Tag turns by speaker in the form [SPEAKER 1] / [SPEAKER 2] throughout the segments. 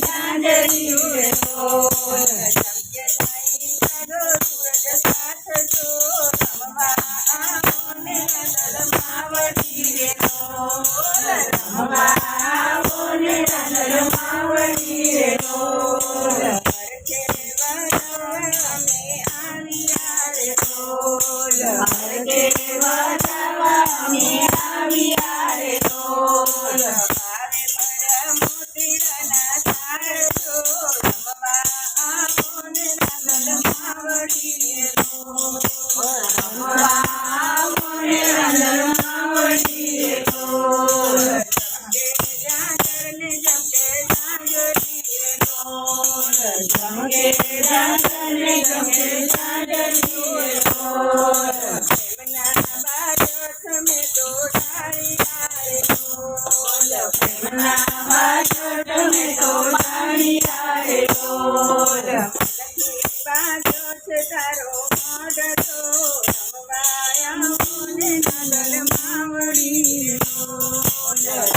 [SPEAKER 1] સાંજરી બોલ
[SPEAKER 2] Selamun Aleyküm.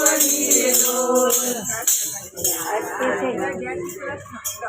[SPEAKER 1] વળીએ ઢોર